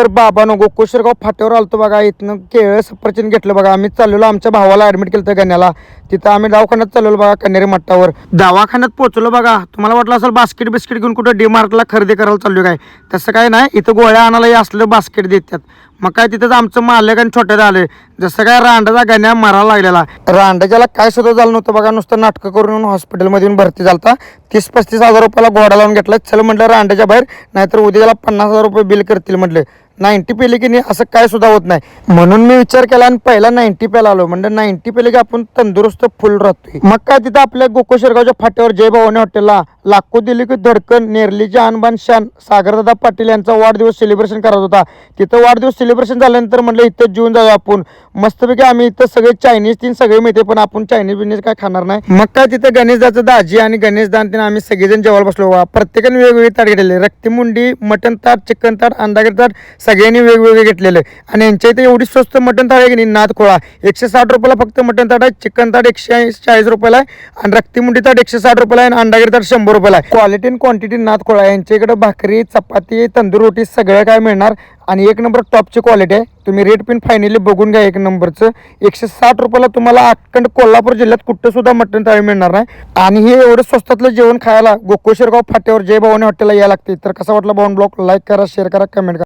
तर बाबानो गोकुळशिरगाव फाट्यावर आलतो बघा इथनं केळ सफरचंद घेतलं बघा. आम्ही चाललेलो आमच्या भावाला ॲडमिट केलं होतं गण्याला. तिथं आम्ही दवाखान्यात चाललो बघा कन्हेरी मट्टावर दवाखान्यात पोहोचलो बघा. तुम्हाला वाटलं असेल बास्केट बिस्किट घेऊन कुठं डी मार्टला खरेदी करायला चाललो काय? तसं काय नाही इथं गोळ्या आणायला हे असलं बास्केट देतात. मग काय तिथंच आमचं मालक आणि छोट्यात आले. जसं काय रांडाचा गण्या मारायला लागलेला. रांडाच्याला काय सुद्धा झालं नव्हतं बघा नुसतं नाटकं करून हॉस्पिटलमध्ये येऊन भरती झालता. तीस पस्तीस हजार रुपयाला गोडा लावून घेतला. चल म्हटलं रांडाच्या बाहेर नाहीतर उद्या त्याला पन्नास हजार रुपये बिल करतील म्हटलं. नाईन्टी पेले की नाही असं काय सुद्धा होत नाही. म्हणून मी विचार केला आणि पहिला नाईन्टी पेला आलो. म्हणजे नाईन्टी पेले की आपण तंदुरुस्त फुल राहतोय. मक्का तिथं आपल्या गोकुशवरगावच्या फाट्यावर जय भवानी हॉटेलला लाखो दिली की धडकन नेरलीचे आणबान शान सागरदादा पाटील यांचा वाढदिवस सेलिब्रेशन करत होता. तिथं वाढदिवस सेलिब्रेशन झाल्यानंतर म्हटलं इथं जेवून जाऊ आपण. मस्तपैकी आम्ही इथं सगळे चायनीज तीन सगळे मिळते पण आपण चायनीज बिनीज काय खाणार नाही. मग काय तिथं गणेशदाचं दाजी आणि गणेशदान तिने आम्ही सगळेजण जेवायला बसलो. बा प्रत्येकाने वेगवेगळे ताट घेतलेले. रक्तीमुंडी मटन ताट चिकन ताट अंदागिर ताट सगळ्यांनी वेगवेगळे घेतलेले. आणि यांच्या इथे एवढी स्वस्त मटन ताट आहे की नाही? नाद खोळा. एकशे साठ रुपयाला फक्त मटन ताट आहे चिकन ताट एकशे चाळीस रुपयाला आहे. आणि रक्तीमुंडी ताट एकशे साठ रुपयाला आहे आणि अंडागिरी ताट शंभर रुपयाला आहे. क्वालिटी आणि क्वांटिटी नाथ कोळा आहे. यांच्या भाकरी चपाती तंदूर रोटी सगळं काय मिळणार? आणि एक नंबर टॉपची क्वालिटी आहे. तुम्ही रेट पिन फायनली बघून घ्या एक नंबरचं एकशे साठ रुपयाला तुम्हाला अखंड कोल्हापूर जिल्ह्यात कुठं सुद्धा मटण थाळी मिळणार नाही. आणि हे एवढं स्वस्तातलं जेवण खायला गोकुळशेरगाव फाट्यावर जय भवानी हॉटेलला यायला लागते. तर कसा वाटला भवन ब्लॉग? लाईक करा शेअर करा कमेंट करा.